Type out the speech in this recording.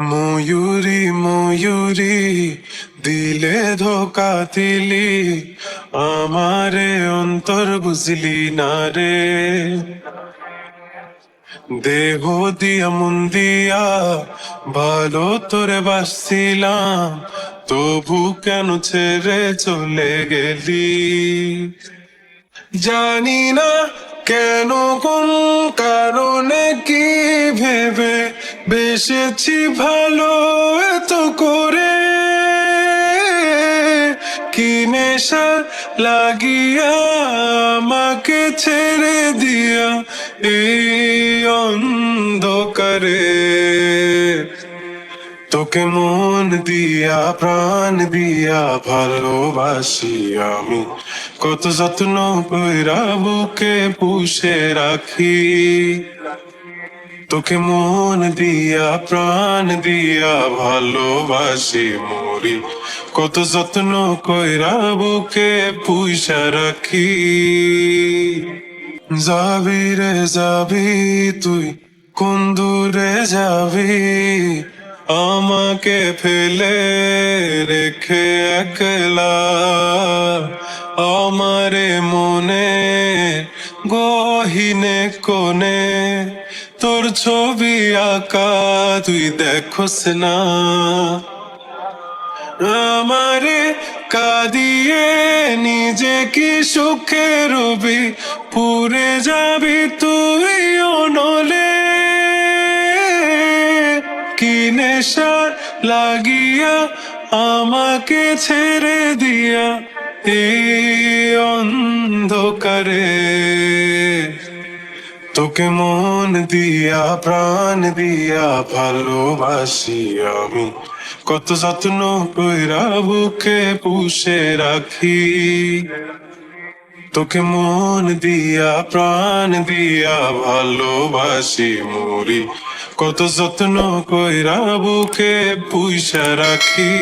ময়ূরী ময়ূরী, দিলে ধোকা দিলি, আমারে অন্তর বুঝলি না রে। দেহ দিয়া, মন দিয়া, ভালো তোরে বাসছিলাম, তবু কেন ছেড়ে চলে গেলি? জানি না কেন, কোন কারণে কি ভেবে বেসেছি ভালো এত করে। কি নেশা লাগিয়া আমাকে ছেড়ে দিয়া এই অন্ধকারে? তোকে মন দিয়া, প্রাণ দিয়া ভালোবাসি আমি। কত যত্ন কইরা বুকে পুষে রাখি। তোকে মন দিয়া, প্রাণ দিয়া ভালোবাসি মরি। কত যত্ন কইরা বুকে পুষা রাখি। যাবি রে যাবি তুই, কোন দূরে যাবি? আমাকে ফেলে রেখে একলা। আমারে মনে গহিনে কোনে তোর ছবি আঁকা, তুই দেখোস না আমারে কাঁদিয়ে নিজে কি সুখে রবি পুরে যাবি তুই অনলে। কি নেশা লাগিয়া আমাকে ছেড়ে দিয়া এই অন্ধকারে তোকে মন দিয়া, প্রাণ দিয়া ভালোবাসি আমি। কত যত্ন কইরা বুকে পুষে রাখি। তোকে মন দিয়া, প্রাণ দিয়া ভালোবাসি মরি কত যত্ন কইরা বুকে পুষা রাখি।